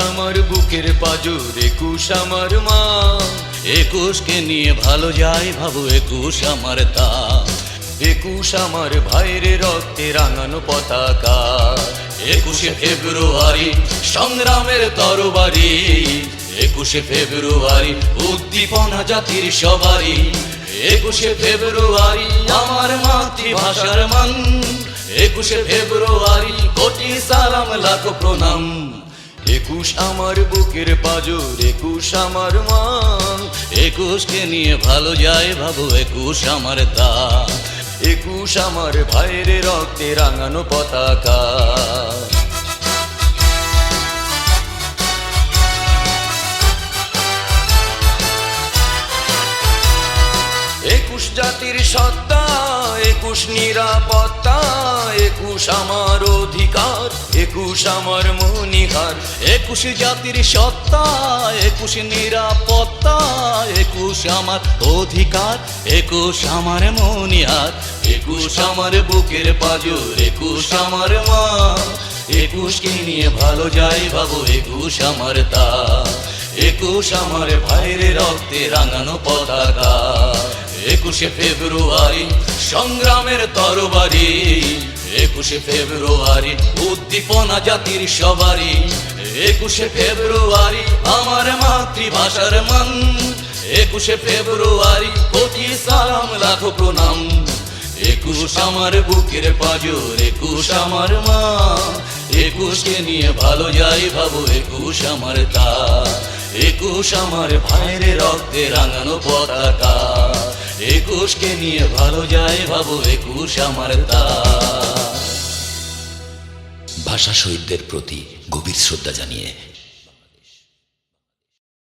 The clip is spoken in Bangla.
আমার বুকের পাজর, একুশ আমার মা। একুশকে নিয়ে ভালো যায় ভাবো, একুশ আমার তা। একুশ আমার ভাইয়ের রক্তে রাঙানো পতাকা। একুশে ফেব্রুয়ারি সংগ্রামের তরবারি। একুশে ফেব্রুয়ারি উদ্দীপনা জাতির সবারই একুশে ফেব্রুয়ারি আমার মাতৃভাষার মান। একুশে ফেব্রুয়ারি কোটি সালাম, লাখ প্রণাম। একুশ আমার বুকের পাজর, একুশ আমার মা একুশকে নিয়ে ভালো যায় ভাবো, একুশ আমার তা। একুশ আমার ভাইয়ের রক্তে রাঙানো পতাকা। একুশ জাতির সত্তা একুশ নিরাপত্তা, একুশ আমার অধিকার, একুশ আমার মনিহার একুশ জাতির সত্তা, একুশ নিরাপত্তা, একুশ আমার অধিকার, একুশ আমার মনিহার একুশ আমার বুকের পাজর, একুশ আমার মা একুশকে নিয়ে ভালো যাই ভাবো, একুশ আমার তা, একুশ আমার ভাইরে রক্তে রাঙানো পতাকা। একুশে ফেব্রুয়ারি, সংগ্রামের তরবারি। একুশে ফেব্রুয়ারি, উদ্দীপনা জাতির সবারই একুশে ফেব্রুয়ারি, আমার মাতৃভাষার মান। একুশে ফেব্রুয়ারি কোটি সালাম, লাখ প্রণাম। একুশ আমার বুকের পাজর, একুশ আমার মা। একুশকে নিয়ে ভালো যাই ভাবো, একুশ আমার তা। একুশ আমার ভাইয়ের রক্তে রাঙানো পতাকা। একুশকে নিয়ে ভালো যায় ভাবো একুশ আমার তা। ভাষা শহীদদের প্রতি গভীর শ্রদ্ধা জানিয়ে